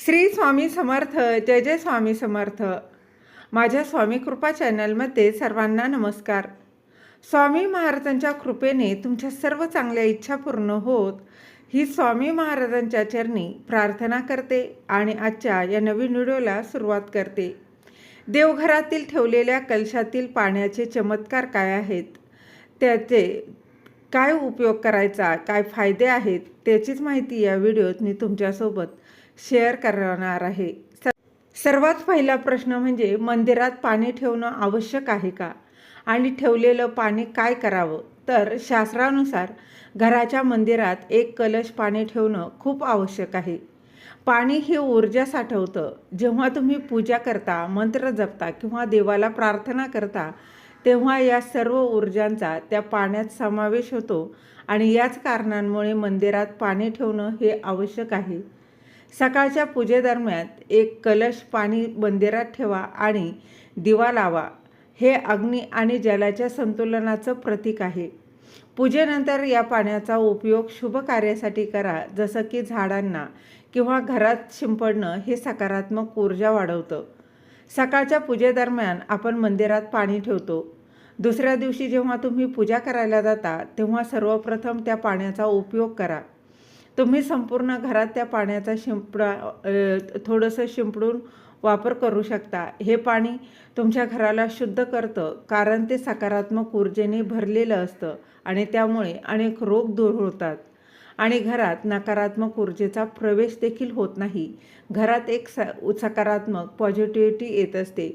श्री स्वामी समर्थ जय जय स्वामी समर्थ. माझ्या स्वामी कृपा चॅनलमध्ये सर्वांना नमस्कार. स्वामी महाराजांच्या कृपेने तुमच्या सर्व चांगल्या इच्छा पूर्ण होत ही स्वामी महाराजांच्या चरणी प्रार्थना करते आणि आजच्या या नवीन व्हिडिओला सुरुवात करते. देवघरातील ठेवलेल्या कलशातील पाण्याचे चमत्कार काय आहेत? त्याचे काय उपयोग करायचा काय फायदे आहेत त्याचीच माहिती या व्हिडिओत मी तुमच्यासोबत शेअर करणार आहे. सर्वात पहिला प्रश्न म्हणजे मंदिरात पाणी ठेवणं आवश्यक आहे का? आणि ठेवलेलं पाणी काय करावं? तर शास्त्रानुसार घराच्या मंदिरात एक कलश पाणी ठेवणं खूप आवश्यक आहे. पाणी हे ऊर्जा साठवतं. जेव्हा तुम्ही पूजा करता मंत्र जपता किंवा देवाला प्रार्थना करता तेव्हा या सर्व ऊर्जांचा त्या पाण्यात समावेश होतो आणि याच कारणांमुळे मंदिरात पाणी ठेवणं हे आवश्यक आहे. सकाळच्या पूजेदरम्यान एक कलश पाणी मंदिरात ठेवा आणि दिवा लावा. हे अग्नी आणि जलाच्या संतुलनाचं प्रतीक आहे. पूजेनंतर या पाण्याचा उपयोग शुभ कार्यासाठी करा जसं की झाडांना किंवा घरात शिंपडणं हे सकारात्मक ऊर्जा वाढवतं. सकाळच्या पूजेदरम्यान आपण मंदिरात पाणी ठेवतो. दुसऱ्या दिवशी जेव्हा तुम्ही पूजा करायला जाता तेव्हा सर्वप्रथम त्या पाण्याचा उपयोग करा. तुम्ही संपूर्ण घरात त्या पाण्याचा शिंपडा थोडंसं शिंपडून वापर करू शकता. हे पाणी तुमच्या घराला शुद्ध करतं कारण ते सकारात्मक ऊर्जेने भरलेलं असतं आणि त्यामुळे अनेक रोग दूर होतात. आणि घरात नकारात्मक ऊर्जेचा प्रवेश देखील होत नाही. घरात एक स सकारात्मक पॉझिटिव्हिटी येत असते.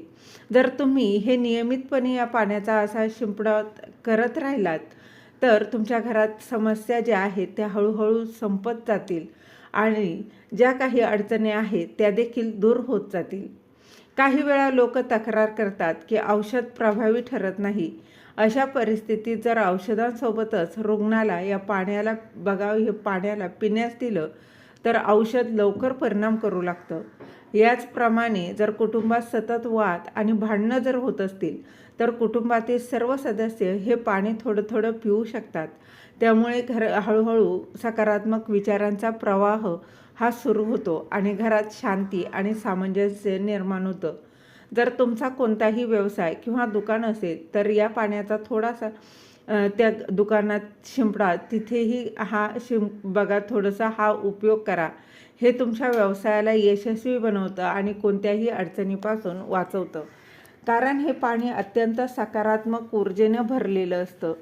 जर तुम्ही हे नियमितपणे या पाण्याचा असा शिंपडा करत राहिलात तर तुमच्या घरात समस्या ज्या आहेत त्या हळूहळू संपत जातील आणि ज्या काही अडचणी आहेत त्या देखील दूर होत जातील. काही वेळा लोक तक्रार करतात की औषध प्रभावी ठरत नाही. अशा परिस्थितीत जर औषधांसोबतच रुग्णाला या पाण्याला बघावं हे पाण्याला पिण्यास दिलं तर औषध लवकर परिणाम करू लागतं. याचप्रमाणे जर कुटुंबात सतत वाद आणि भांडणं जर होत असतील तर कुटुंबातील सर्व सदस्य हे पाणी थोडं थोडं पिऊ शकतात. त्यामुळे घर हळूहळू सकारात्मक विचारांचा प्रवाह हा सुरू होतो आणि घरात शांती आणि सामंजस्य निर्माण होतं. जर तुमचा कोणताही व्यवसाय किंवा दुकान असेल तर या पाण्याचा थोडासा त्या दुकानात शिंपडा तिथेही हा शिं बघा थोडासा हा उपयोग करा. हे तुमच्या व्यवसायाला यशस्वी बनवतं आणि कोणत्याही अडचणीपासून वाचवतं. कारण हे पाणी अत्यंत सकारात्मक ऊर्जेनं भरलेलं असतं.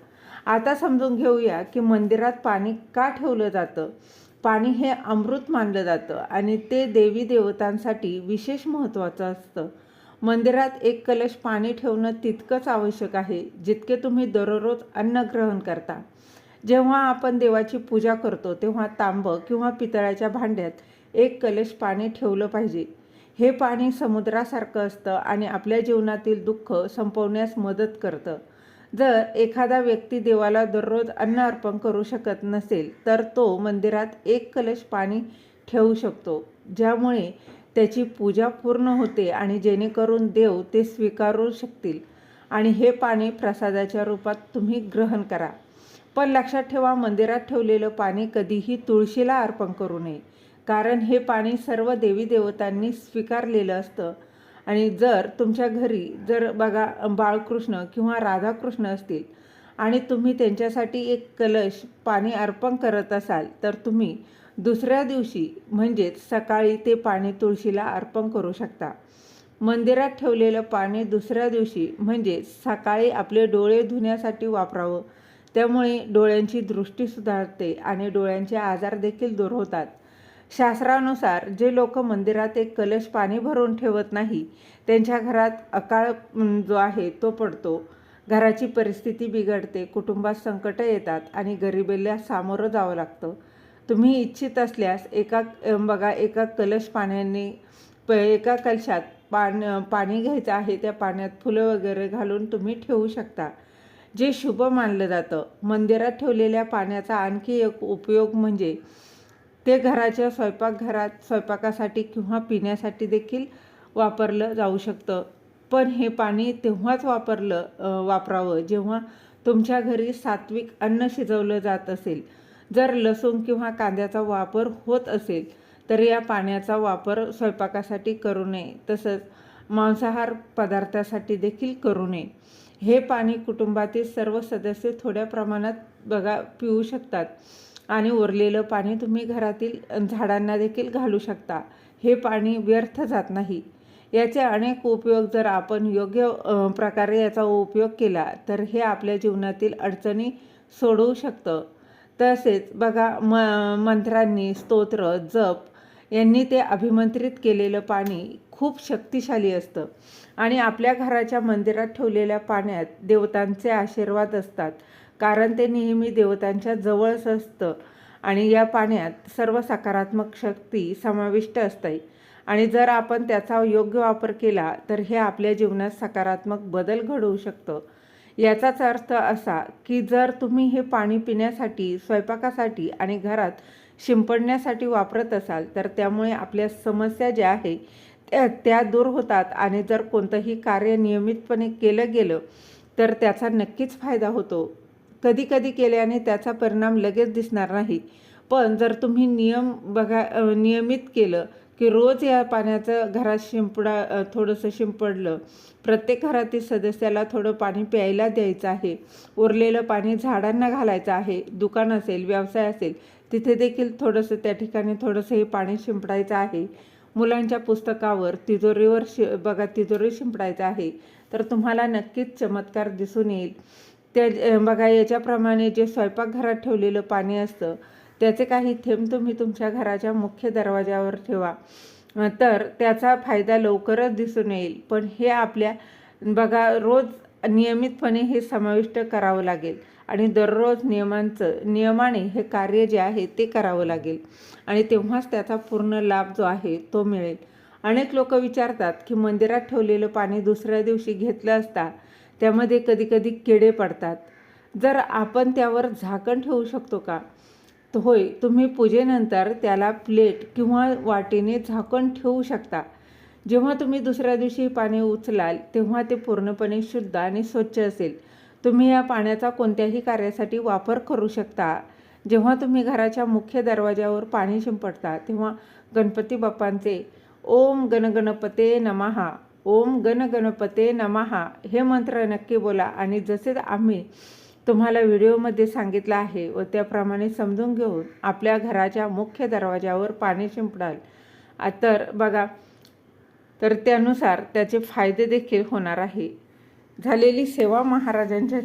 आता समजून घेऊया की मंदिरात पाणी का ठेवलं जातं? पाणी हे अमृत मानलं जातं आणि ते देवी देवतांसाठी विशेष महत्त्वाचं असतं. मंदिरात एक कलश पाणी ठेवणं तितकंच आवश्यक आहे जितके तुम्ही दररोज अन्न ग्रहण करता. जेव्हा आपण देवाची पूजा करतो तेव्हा तांबं किंवा पितळाच्या भांड्यात एक कलश पाणी ठेवलं पाहिजे. हे पाणी समुद्रासारखं असतं आणि आपल्या जीवनातील दुःख संपवण्यास मदत करतं. जर एखादा व्यक्ती देवाला दररोज अन्न अर्पण करू शकत नसेल तर तो मंदिरात एक कलश पाणी ठेवू शकतो ज्यामुळे त्याची पूजा पूर्ण होते आणि जेणेकरून देव ते स्वीकारू शकतील. आणि हे पाणी प्रसादाच्या रूपात तुम्ही ग्रहण करा. पण लक्षात ठेवा मंदिरात ठेवलेलं पाणी कधीही तुळशीला अर्पण करू नये. कारण हे पाणी सर्व देवी देवतांनी स्वीकारलेलं असतं. आणि जर तुमच्या घरी जर बघा बाळकृष्ण किंवा राधाकृष्ण असतील आणि तुम्ही त्यांच्यासाठी एक कलश पाणी अर्पण करत असाल तर तुम्ही दुसऱ्या दिवशी म्हणजेच सकाळी ते पाणी तुळशीला अर्पण करू शकता. मंदिरात ठेवलेलं पाणी दुसऱ्या दिवशी म्हणजे सकाळी आपले डोळे धुण्यासाठी वापरावं. त्यामुळे डोळ्यांची दृष्टी सुधारते आणि डोळ्यांचे आजार देखील दूर होतात. शास्त्रानुसार जे लोक मंदिरात एक कलश पाणी भरून ठेवत नाही त्यांच्या घरात अकाळ जो आहे तो पडतो. घराची परिस्थिती बिघडते कुटुंबात संकटं येतात आणि गरिबीला सामोरं जावं लागतं. तुम्ही इच्छित असल्यास एका बघा एका कलश पाण्याने प एका कलशात पान पाणी घ्यायचं आहे त्या पाण्यात फुलं वगैरे घालून तुम्ही ठेवू शकता. जे शुभ मानलं जातं. मंदिरात ठेवलेल्या पाण्याचा आणखी एक उपयोग म्हणजे ते घराच्या स्वयंपाकघरात स्वयंपाकासाठी किंवा पिण्यासाठी देखील वापरलं जाऊ शकतं. पण हे पाणी तेव्हाच वापरलं वापरावं जेव्हा तुमच्या घरी सात्विक अन्न शिजवलं जात असेल. जर लसूण किंवा कांद्याचा वापर होत असेल तर या पाण्याचा वापर स्वयंपाकासाठी करू नये. तसंच मांसाहार पदार्थासाठी देखील करू नये. हे पाणी कुटुंबातील सर्व सदस्य थोड्या प्रमाणात बघा पिऊ शकतात. आणि उरलेलं पाणी तुम्ही घरातील झाडांना देखील घालू शकता. हे पाणी व्यर्थ जात नाही. याचे अनेक उपयोग जर आपण योग्य प्रकारे याचा उपयोग केला तर हे आपल्या जीवनातील अडचणी सोडवू शकतं. तसेच बघा म मंत्रांनी स्तोत्र जप यांनी ते अभिमंत्रित केलेलं पाणी खूप शक्तिशाली असतं. आणि आपल्या घराच्या मंदिरात ठेवलेल्या पाण्यात देवतांचे आशीर्वाद असतात. कारण ते नेहमी देवतांच्या जवळच असतं. आणि या पाण्यात सर्व सकारात्मक शक्ती समाविष्ट असते आणि जर आपण त्याचा योग्य वापर केला तर हे आपल्या जीवनात सकारात्मक बदल घडवू शकतं. याचाच अर्थ असा की जर तुम्ही हे पाणी पिण्यासाठी स्वयंपाकासाठी आणि घरात शिंपडण्यासाठी वापरत असाल तर त्यामुळे आपल्या समस्या ज्या आहे त्या त्या दूर होतात आणि जर कोणतंही कार्य नियमितपणे केलं गेलं तर त्याचा नक्कीच फायदा होतो. कधी कधी केल्याने त्याचा परिणाम लगेच दिसणार नाही. पण जर तुम्ही नियम बघा नियमित केलं की रोज या पाण्याचं घरात शिंपडा थोडंसं शिंपडलं. प्रत्येक घरातील सदस्याला थोडं पाणी प्यायला द्यायचं आहे. उरलेलं पाणी झाडांना घालायचं आहे. दुकान असेल व्यवसाय असेल तिथे देखील थोडंसं त्या ठिकाणी थोडंसं हे पाणी शिंपडायचं आहे. मुलांच्या पुस्तकावर तिजोरीवर शि बघा तिजोरी शिंपडायचं आहे. तर तुम्हाला नक्कीच चमत्कार दिसून येईल. त्या बघा याच्याप्रमाणे जे स्वयंपाकघरात ठेवलेलं पाणी असतं त्याचे काही थेंब तुम्ही तुमच्या घराच्या मुख्य दरवाजावर ठेवा. तर त्याचा फायदा लवकरच दिसून येईल. पण हे आपल्या बघा रोज नियमितपणे हे समाविष्ट करावं लागेल. आणि दररोज नियमांचं नियमाने हे कार्य जे आहे ते करावं लागेल. आणि तेव्हाच त्याचा पूर्ण लाभ जो आहे तो मिळेल. अनेक लोक विचारतात की मंदिरात ठेवलेलं पाणी दुसऱ्या दिवशी घेतलं असता त्यामध्ये कधीकधी किडे पडतात. जर आपण त्यावर झाकण ठेवू शकतो का? होय. तुम्ही पूजेनंतर त्याला प्लेट किंवा वाटीने झाकण ठेवू शकता. जेव्हा तुम्ही दुसऱ्या दिवशी पाणी उचलाल तेव्हा ते पूर्णपणे शुद्ध आणि स्वच्छ असेल. तुम्ही या पाण्याचा कोणत्याही कार्यासाठी वापर करू शकता. जेव्हा तुम्ही घराच्या मुख्य दरवाजावर पाणी शिंपडता तेव्हा गणपती बाप्पांचे ओम गणगणपते नमहा ओम गणगणपते नमहा हे मंत्र नक्की बोला आणि जसे आम्ही तुम्हाला व्हिडिओमध्ये सांगितलं आहे व त्याप्रमाणे समजून घेऊन आपल्या घराच्या मुख्य दरवाजावर पाणी शिंपडाल. तर बघा तर त्यानुसार त्याचे फायदे देखील होणार आहे. झालेली सेवा महाराजांच्या